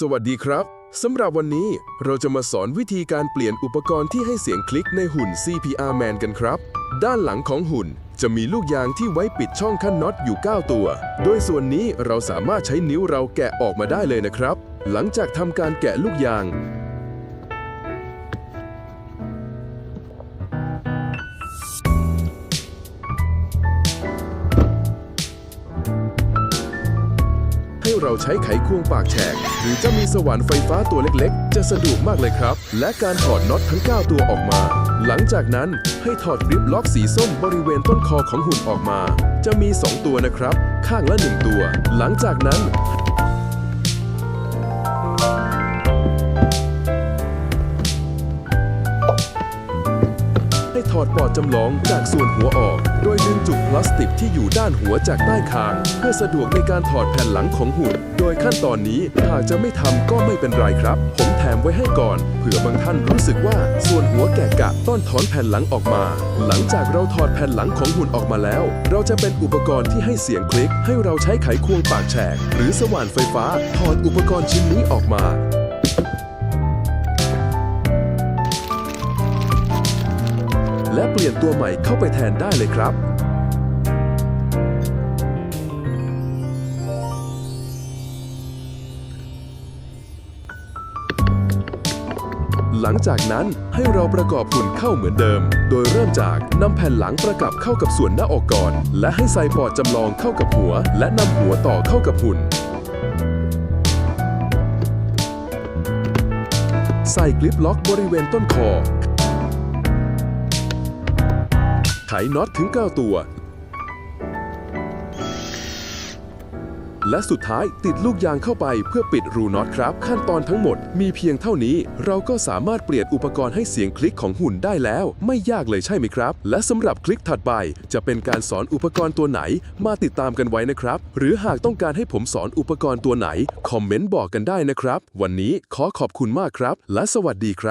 สวัสดีครับ สำหรับวันนี้เราจะมาสอนวิธีการเปลี่ยนอุปกรณ์ที่ให้เสียงคลิกในหุ่น CPR Man กันครับ ด้านหลังของหุ่นจะมีลูกยางที่ไว้ปิดช่องขั้นน็อตอยู่ 9 ตัว โดยส่วนนี้เราสามารถใช้นิ้วเราแกะออกมาได้เลยนะครับ หลังจากทำการแกะลูกยาง เราใช้ไขควงปากแฉก หรือจะมีสว่านไฟฟ้าตัวเล็กๆ จะสะดวกมากเลยครับ และการถอดน็อตทั้ง 9 ตัวออกมา หลังจากนั้นให้ถอดกริปล็อกสีส้มบริเวณต้นคอของหุ่นออกมา จะมี 2 ตัวนะครับ ข้างละ 1 ตัว หลังจากนั้นใดปอดจำลองจากส่วนหัวออก โดยดึงจุกพลาสติกที่อยู่ด้านหัวจากใต้คาง เพื่อสะดวกในการถอดแผ่นหลังของหุ่น โดยขั้นตอนนี้หากจะไม่ทำก็ไม่เป็นไรครับ ผมแถมไว้ให้ก่อนเผื่อบางท่านรู้สึกว่าส่วนหัวแกะกะต้องถอนแผ่นหลังออกมา หลังจากเราถอดแผ่นหลังของหุ่นออกมาแล้ว เราจะเป็นอุปกรณ์ที่ให้เสียงคลิก ให้เราใช้ไขควงปากแฉกหรือสว่านไฟฟ้าถอดอุปกรณ์ชิ้นนี้ออกมา ปลี่ยนตัวใหม่เข้าไปแทนได้เลยครับ หลังจากนั้นให้เราประกอบหุ่นเข้าเหมือนเดิม โดยเริ่มจากนำแผ่นหลังประกับเข้ากับส่วนหน้าอกก่อน และให้ใส่ปอดจำลองเข้ากับหัว และนำหัวต่อเข้ากับหุ่นใส่กลิปล็อกบริเวณต้นคอ ไขน็อตถึง 9 ตัว และสุดท้ายติดลูกยางเข้าไปเพื่อปิดรูน็อตครับ ขั้นตอนทั้งหมดมีเพียงเท่านี้ เราก็สามารถเปลี่ยนอุปกรณ์ให้เสียงคลิกของหุ่นได้แล้ว ไม่ยากเลยใช่ไหมครับ และสำหรับคลิกถัดไป จะเป็นการสอนอุปกรณ์ตัวไหน มาติดตามกันไว้นะครับ หรือหากต้องการให้ผมสอนอุปกรณ์ตัวไหน คอมเมนต์บอกกันได้นะครับ วันนี้ขอขอบคุณมากครับ และสวัสดีครับ